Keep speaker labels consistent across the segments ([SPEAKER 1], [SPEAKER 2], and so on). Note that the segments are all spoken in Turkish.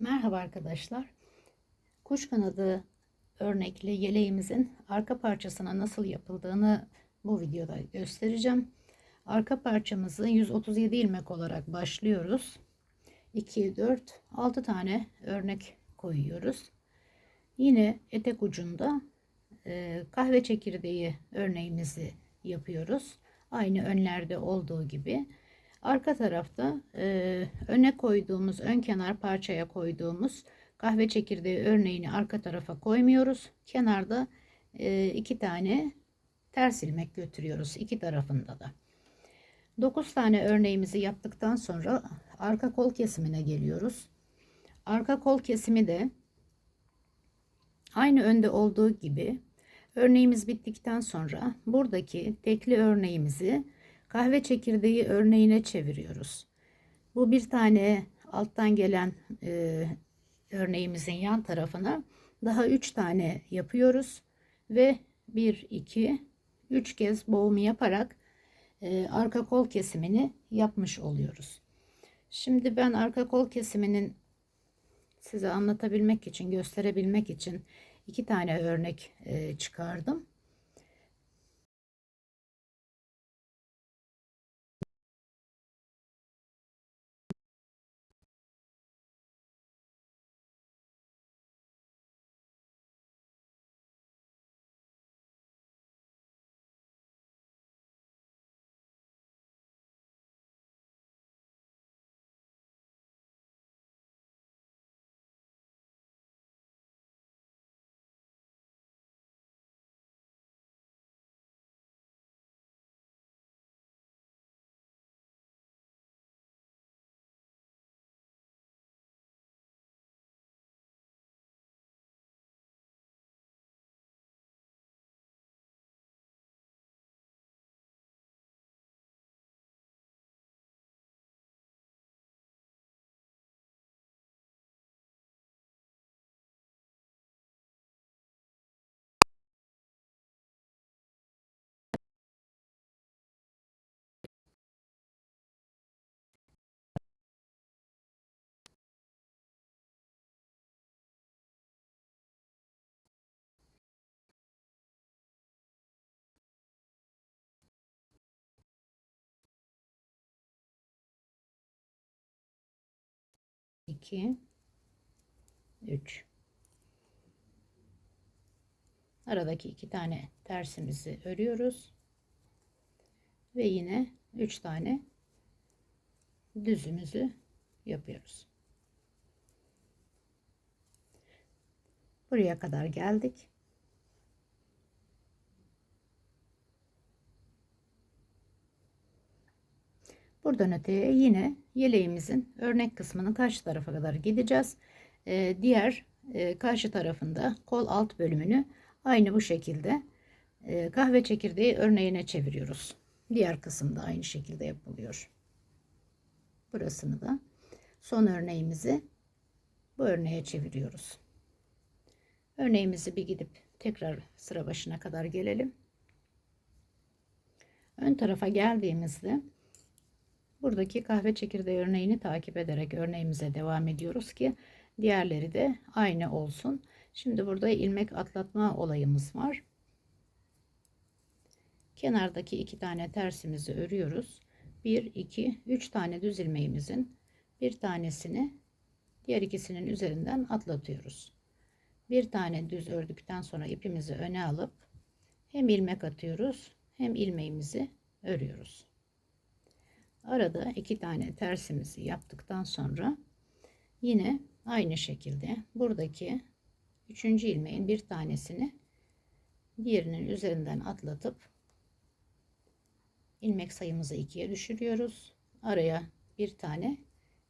[SPEAKER 1] Merhaba arkadaşlar. Kuş kanadı örnekli yeleğimizin arka parçasına nasıl yapıldığını bu videoda göstereceğim. Arka parçamızı 137 ilmek olarak başlıyoruz. 2, 4, 6 tane örnek koyuyoruz. Yine etek ucunda e, kahve çekirdeği örneğimizi yapıyoruz. Aynı önlerde olduğu gibi. Arka tarafta e, öne koyduğumuz, ön kenar parçaya koyduğumuz kahve çekirdeği örneğini arka tarafa koymuyoruz. Kenarda e, iki tane ters ilmek götürüyoruz iki tarafında da. 9 tane örneğimizi yaptıktan sonra arka kol kesimine geliyoruz. Arka kol kesimi de aynı önde olduğu gibi örneğimiz bittikten sonra buradaki tekli örneğimizi kahve çekirdeği örneğine çeviriyoruz. Bu bir tane alttan gelen e, örneğimizin yan tarafına daha üç tane yapıyoruz ve bir iki üç kez boğumu yaparak e, arka kol kesimini yapmış oluyoruz. Şimdi ben arka kol kesiminin size anlatabilmek için gösterebilmek için iki tane örnek e, çıkardım. İki, üç. Aradaki iki tane tersimizi örüyoruz. Ve yine üç tane düzümüzü yapıyoruz. Buraya kadar geldik. Buradan öteye yine yeleğimizin örnek kısmının karşı tarafa kadar gideceğiz. Ee, diğer e, karşı tarafında kol alt bölümünü aynı bu şekilde e, kahve çekirdeği örneğine çeviriyoruz. Diğer kısımda aynı şekilde yapılıyor. Burasını da son örneğimizi bu örneğe çeviriyoruz. Örneğimizi bir gidip tekrar sıra başına kadar gelelim. Ön tarafa geldiğimizde buradaki kahve çekirdeği örneğini takip ederek örneğimize devam ediyoruz ki diğerleri de aynı olsun. Şimdi burada ilmek atlatma olayımız var. Kenardaki iki tane tersimizi örüyoruz. 1, 2, 3 tane düz ilmeğimizin bir tanesini diğer ikisinin üzerinden atlatıyoruz. Bir tane düz ördükten sonra ipimizi öne alıp hem ilmek atıyoruz hem ilmeğimizi örüyoruz. Arada iki tane tersimizi yaptıktan sonra yine aynı şekilde buradaki üçüncü ilmeğin bir tanesini diğerinin üzerinden atlatıp ilmek sayımızı ikiye düşürüyoruz. Araya bir tane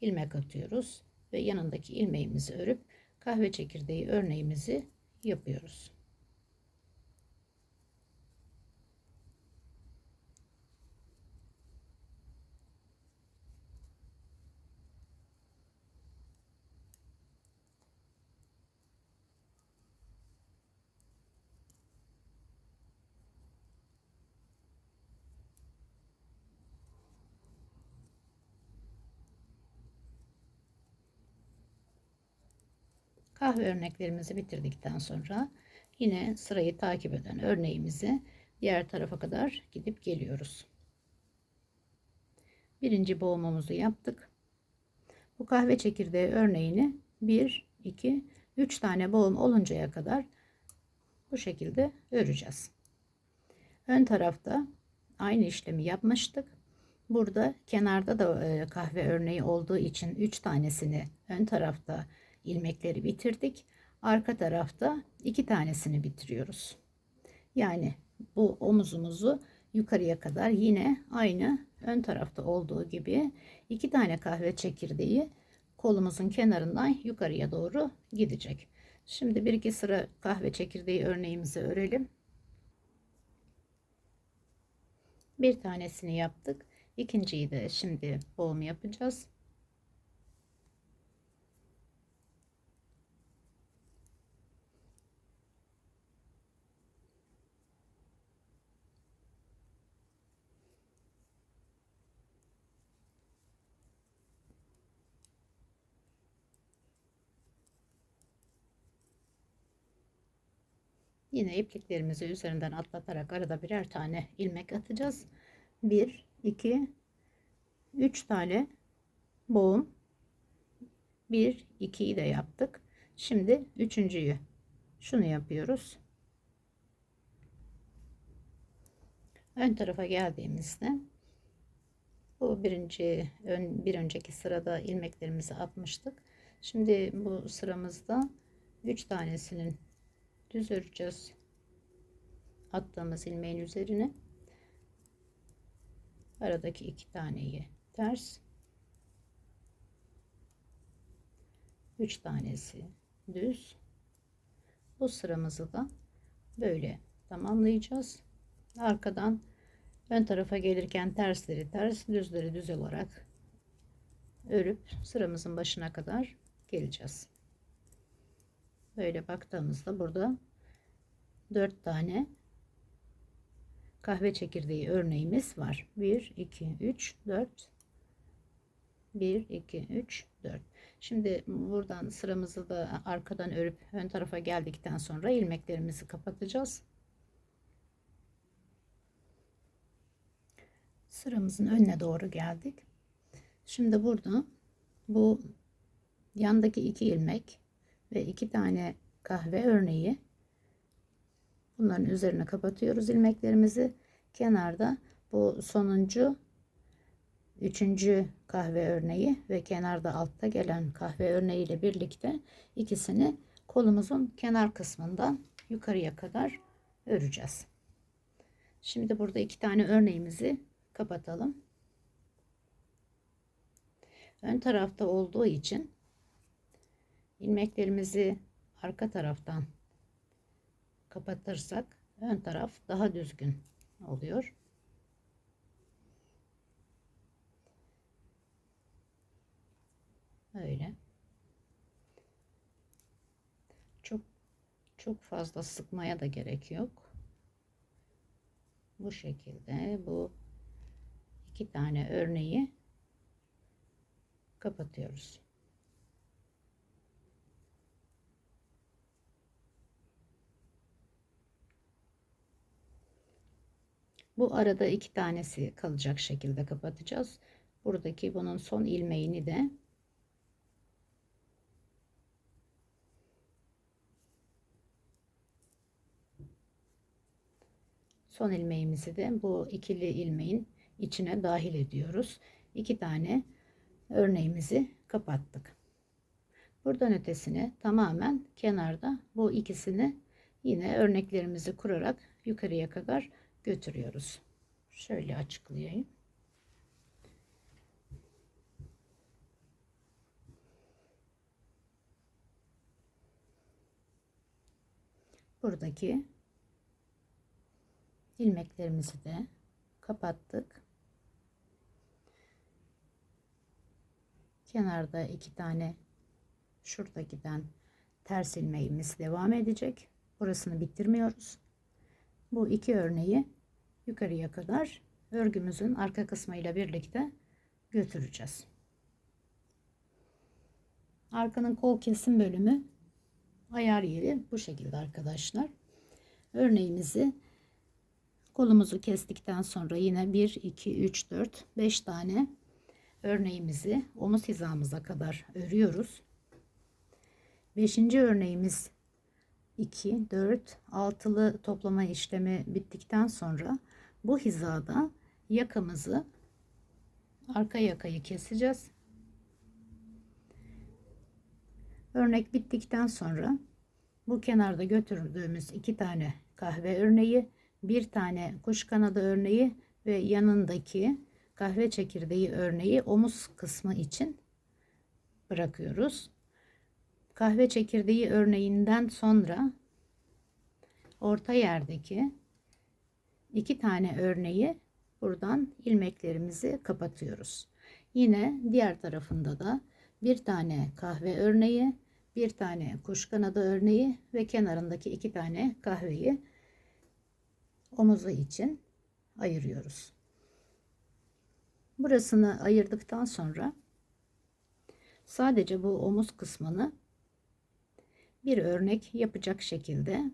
[SPEAKER 1] ilmek atıyoruz ve yanındaki ilmeğimizi örüp kahve çekirdeği örneğimizi yapıyoruz. Kahve örneklerimizi bitirdikten sonra yine sırayı takip eden örneğimizi diğer tarafa kadar gidip geliyoruz. Birinci boğumumuzu yaptık. Bu kahve çekirdeği örneğini 1, 2, 3 tane boğum oluncaya kadar bu şekilde öreceğiz. Ön tarafta aynı işlemi yapmıştık. Burada kenarda da e, kahve örneği olduğu için 3 tanesini ön tarafta ilmekleri bitirdik. Arka tarafta 2 tanesini bitiriyoruz. Yani bu omuzumuzu yukarıya kadar yine aynı ön tarafta olduğu gibi iki tane kahve çekirdeği kolumuzun kenarından yukarıya doğru gidecek. Şimdi bir iki sıra kahve çekirdeği örneğimizi örelim. Bir tanesini yaptık. İkinciyi de şimdi boğum yapacağız. Yine ipliklerimizi üzerinden atlatarak arada birer tane ilmek atacağız. 1, 2, 3 tane boğum. 1, 2'yi de yaptık. Şimdi üçüncüyü şunu yapıyoruz. Ön tarafa geldiğimizde bu birinci ön, bir önceki sırada ilmeklerimizi atmıştık. Şimdi bu sıramızda 3 tanesinin düz öreceğiz. Attığımız ilmeğin üzerine. Aradaki iki taneyi ters. Üç tanesi düz. Bu sıramızı da böyle tamamlayacağız. Arkadan ön tarafa gelirken tersleri ters düzleri düz olarak örüp sıramızın başına kadar geleceğiz Böyle baktığımızda burada 4 tane kahve çekirdeği örneğimiz var. 1, 2, 3, 4. 1, 2, 3, 4. Şimdi buradan sıramızı da arkadan örüp ön tarafa geldikten sonra ilmeklerimizi kapatacağız. Sıramızın önüne doğru geldik. Şimdi burada bu yandaki iki ilmek ve iki tane kahve örneği bunların üzerine kapatıyoruz ilmeklerimizi kenarda bu sonuncu üçüncü kahve örneği ve kenarda altta gelen kahve örneği ile birlikte ikisini kolumuzun kenar kısmından yukarıya kadar öreceğiz. Şimdi burada iki tane örneğimizi kapatalım. Ön tarafta olduğu için ilmeklerimizi arka taraftan kapatırsak ön taraf daha düzgün oluyor. Öyle. Çok çok fazla sıkmaya da gerek yok. Bu şekilde bu iki tane örneği kapatıyoruz. Bu arada iki tanesi kalacak şekilde kapatacağız. Buradaki bunun son ilmeğini de son ilmeğimizi de bu ikili ilmeğin içine dahil ediyoruz. İki tane örneğimizi kapattık. Buradan ötesine tamamen kenarda bu ikisini yine örneklerimizi kurarak yukarıya kadar götürüyoruz. Şöyle açıklayayım. Buradaki ilmeklerimizi de kapattık. Kenarda iki tane şurada giden ters ilmeğimiz devam edecek. Burasını bitirmiyoruz. Bu iki örneği yukarıya kadar örgümüzün arka kısmıyla birlikte götüreceğiz. Arkanın kol kesim bölümü Ayar yeri bu şekilde arkadaşlar. Örneğimizi kolumuzu kestikten sonra yine 1, 2, 3, 4, 5 tane örneğimizi omuz hizamıza kadar örüyoruz. Beşinci örneğimiz 2, 4, altılı toplama işlemi bittikten sonra bu hizada yakamızı arka yakayı keseceğiz. Örnek bittikten sonra bu kenarda götürdüğümüz iki tane kahve örneği, bir tane kuş kanadı örneği ve yanındaki kahve çekirdeği örneği omuz kısmı için bırakıyoruz. Kahve çekirdeği örneğinden sonra orta yerdeki iki tane örneği buradan ilmeklerimizi kapatıyoruz. Yine diğer tarafında da bir tane kahve örneği, bir tane kuş kanadı örneği ve kenarındaki iki tane kahveyi omuzu için ayırıyoruz. Burasını ayırdıktan sonra sadece bu omuz kısmını bir örnek yapacak şekilde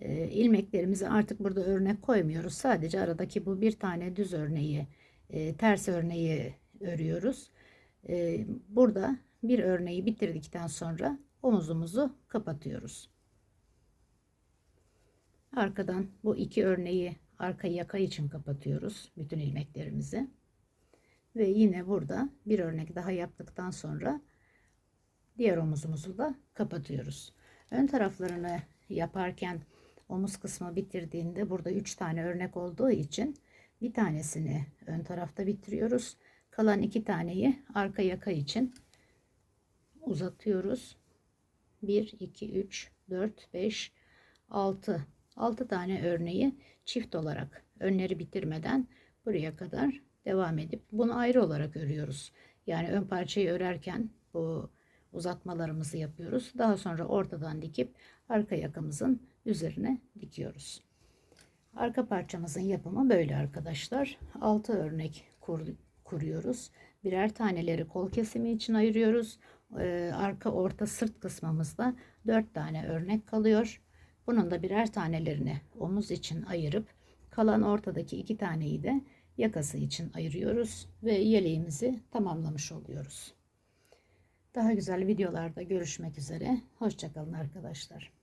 [SPEAKER 1] e, ilmeklerimizi artık burada örnek koymuyoruz. Sadece aradaki bu bir tane düz örneği, e, ters örneği örüyoruz. E, burada bir örneği bitirdikten sonra omuzumuzu kapatıyoruz. Arkadan bu iki örneği arka yaka için kapatıyoruz bütün ilmeklerimizi. Ve yine burada bir örnek daha yaptıktan sonra diğer omuzumuzu da kapatıyoruz. Ön taraflarını yaparken omuz kısmı bitirdiğinde burada 3 tane örnek olduğu için bir tanesini ön tarafta bitiriyoruz. Kalan iki taneyi arka yaka için uzatıyoruz. 1, 2, 3, 4, 5, 6. 6 tane örneği çift olarak önleri bitirmeden buraya kadar devam edip bunu ayrı olarak örüyoruz. Yani ön parçayı örerken bu uzatmalarımızı yapıyoruz. Daha sonra ortadan dikip arka yakamızın üzerine dikiyoruz. Arka parçamızın yapımı böyle arkadaşlar. 6 örnek kur, kuruyoruz. Birer taneleri kol kesimi için ayırıyoruz. Ee, arka orta sırt kısmımızda 4 tane örnek kalıyor. Bunun da birer tanelerini omuz için ayırıp kalan ortadaki iki taneyi de yakası için ayırıyoruz ve yeleğimizi tamamlamış oluyoruz. Daha güzel videolarda görüşmek üzere. Hoşçakalın arkadaşlar.